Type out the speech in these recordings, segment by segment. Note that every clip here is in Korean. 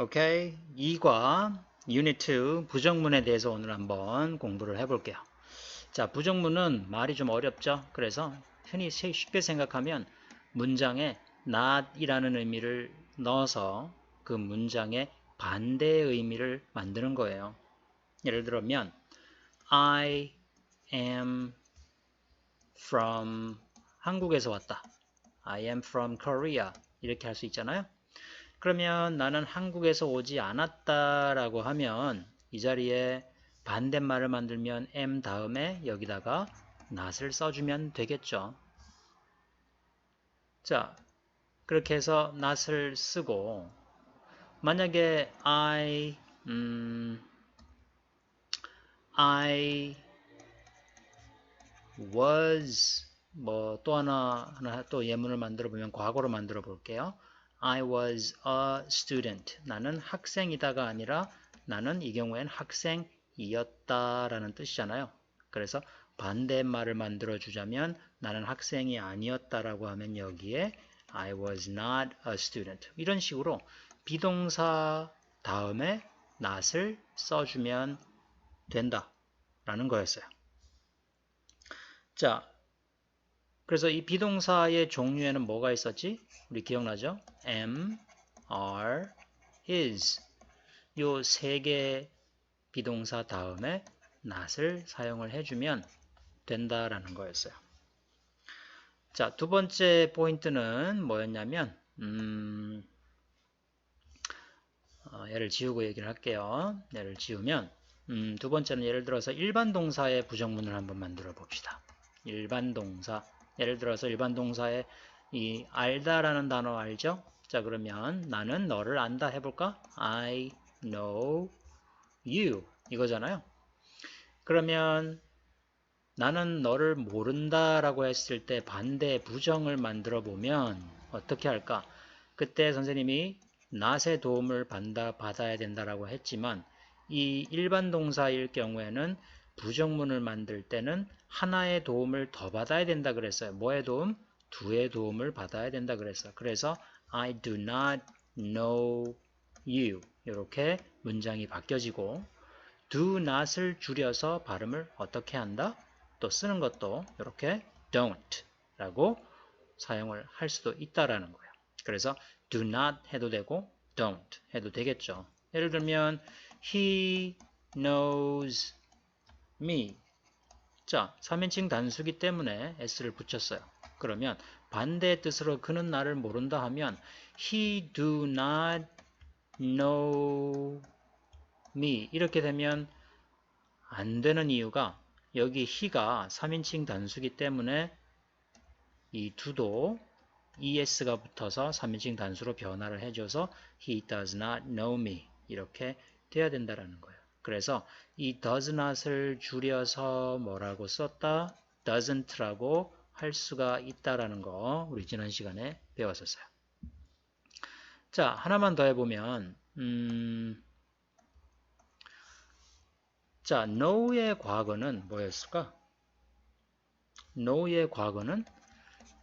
오케이. 2과 유니트 2 부정문에 대해서 오늘 한번 공부를 해볼게요. 자, 부정문은 말이 좀 어렵죠? 그래서 흔히 쉽게 생각하면 문장에 not이라는 의미를 넣어서 그 문장의 반대의 의미를 만드는 거예요. 예를 들면 I am from 한국에서 왔다. I am from Korea 이렇게 할 수 있잖아요. 그러면 나는 한국에서 오지 않았다라고 하면 이 자리에 반대말을 만들면 am 다음에 여기다가 not을 써주면 되겠죠. 자, 그렇게 해서 not을 쓰고 만약에 I 음, I was 뭐 또 하나 하나 또 예문을 만들어 보면 과거로 만들어 볼게요. I was a student. 나는 학생이다가 아니라 나는 이 경우엔 학생이었다라는 뜻이잖아요. 그래서 반대말을 만들어 주자면 나는 학생이 아니었다라고 하면 여기에 I was not a student. 이런 식으로 비동사 다음에 not을 써주면 된다라는 거였어요. 자, 그래서 이 비동사의 종류에는 뭐가 있었지? 우리 기억나죠? am, are, is 요 세 개 비동사 다음에 not을 사용을 해주면 된다라는 거였어요. 자, 두 번째 포인트는 뭐였냐면 음, 어, 얘를 지우고 얘기를 할게요. 얘를 지우면 음, 두 번째는 예를 들어서 일반 동사의 부정문을 한번 만들어 봅시다. 일반 동사 예를 들어서 일반 동사에 이 알다라는 단어 알죠? 자 그러면 나는 너를 안다 해볼까? I know you 이거잖아요. 그러면 나는 너를 모른다 라고 했을 때 반대 부정을 만들어 보면 어떻게 할까? 그때 선생님이 not의 도움을 받아, 받아야 된다라고 했지만 이 일반 동사일 경우에는 부정문을 만들 때는 하나의 도움을 더 받아야 된다 그랬어요. 뭐의 도움? 두의 도움을 받아야 된다 그랬어요. 그래서 I do not know you 이렇게 문장이 바뀌어지고 do not을 줄여서 발음을 어떻게 한다? 또 쓰는 것도 이렇게 don't 라고 사용을 할 수도 있다라는 거예요. 그래서 do not 해도 되고 don't 해도 되겠죠. 예를 들면 he knows me 자, 3인칭 단수기 때문에 s를 붙였어요. 그러면 반대의 뜻으로 그는 나를 모른다 하면 he do not know me 이렇게 되면 안 되는 이유가 여기 he가 3인칭 단수기 때문에 이 do도 es가 붙어서 3인칭 단수로 변화를 해줘서 he does not know me 이렇게 돼야 된다라는 거예요. 그래서 이 does not을 줄여서 뭐라고 썼다? doesn't라고 할 수가 있다라는 거 우리 지난 시간에 배웠었어요. 자, 하나만 더 해보면 음, 자, know의 과거는 뭐였을까? know의 과거는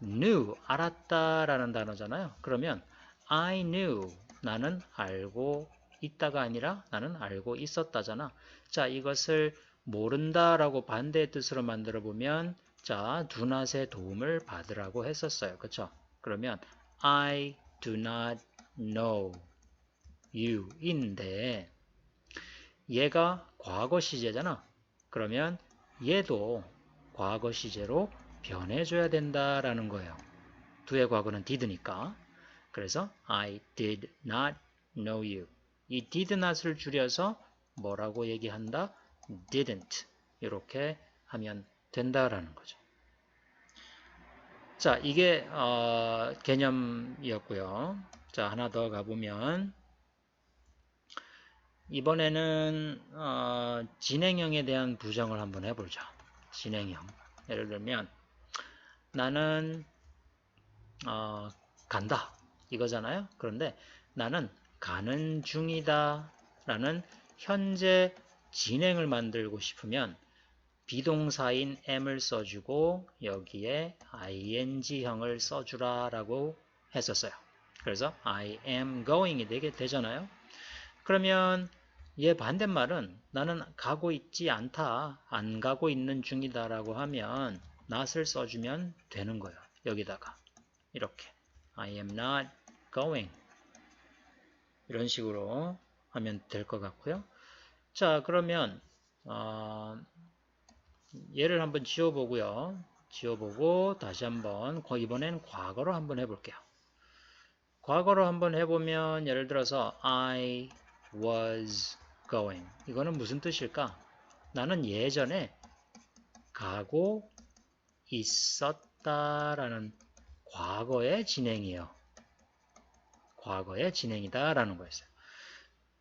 knew, 알았다라는 단어잖아요. 그러면 I knew, 나는 알고 있다가 아니라 나는 알고 있었다잖아. 자, 이것을 모른다라고 반대의 뜻으로 만들어 보면 자, do not의 도움을 받으라고 했었어요. 그쵸? 그러면 I do not know you 인데 얘가 과거 시제잖아. 그러면 얘도 과거 시제로 변해줘야 된다라는 거예요. 두의 과거는 did니까. 그래서 I did not know you. 이 did not을 줄여서 뭐라고 얘기한다? didn't 이렇게 하면 된다라는 거죠. 자, 이게 어, 개념이었고요. 자, 하나 더 가보면 이번에는 어, 진행형에 대한 부정을 한번 해보죠. 진행형. 예를 들면 나는 어, 간다 이거잖아요. 그런데 나는 가는 중이다 라는 현재 진행을 만들고 싶으면 비동사인 am을 써주고 여기에 ing형을 써주라 라고 했었어요. 그래서 I am going이 되게 되잖아요. 그러면 얘 반대말은 나는 가고 있지 않다, 안 가고 있는 중이다 라고 하면 not을 써주면 되는 거예요. 여기다가 이렇게 I am not going 이런 식으로 하면 될 것 같고요. 자 그러면 어, 얘를 한번 지워보고요. 지워보고 다시 한번 이번엔 과거로 한번 해볼게요. 과거로 한번 해보면 예를 들어서 I was going 이거는 무슨 뜻일까? 나는 예전에 가고 있었다라는 과거의 진행이에요. 과거의 진행이다 라는 거였어요.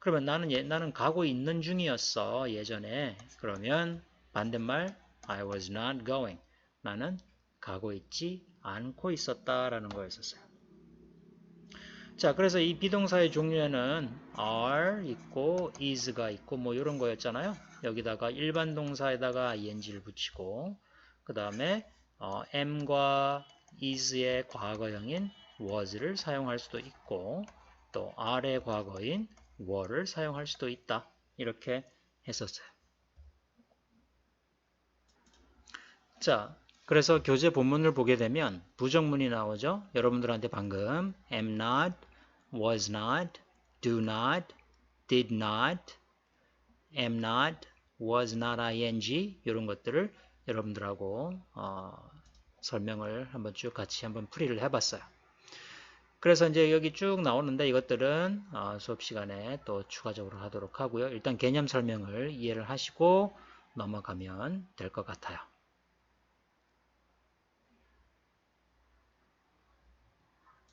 그러면 나는 예, 나는 가고 있는 중이었어 예전에 그러면 반대말 I was not going 나는 가고 있지 않고 있었다 라는 거였었어요. 자 그래서 이 비동사의 종류에는 are 있고 is가 있고 뭐 이런 거였잖아요. 여기다가 일반 동사에다가 ing를 붙이고 그 다음에 어, am과 is의 과거형인 was를 사용할 수도 있고 또 are의 과거인 were를 사용할 수도 있다. 이렇게 했었어요. 자, 그래서 교재 본문을 보게 되면 부정문이 나오죠. 여러분들한테 방금 am not, was not, do not, did not, am not, was not ing 이런 것들을 여러분들하고 어, 설명을 한번 쭉 같이 한번 풀이를 해봤어요. 그래서 이제 여기 쭉 나오는데 이것들은 어, 수업 시간에 또 추가적으로 하도록 하고요. 일단 개념 설명을 이해를 하시고 넘어가면 될 것 같아요.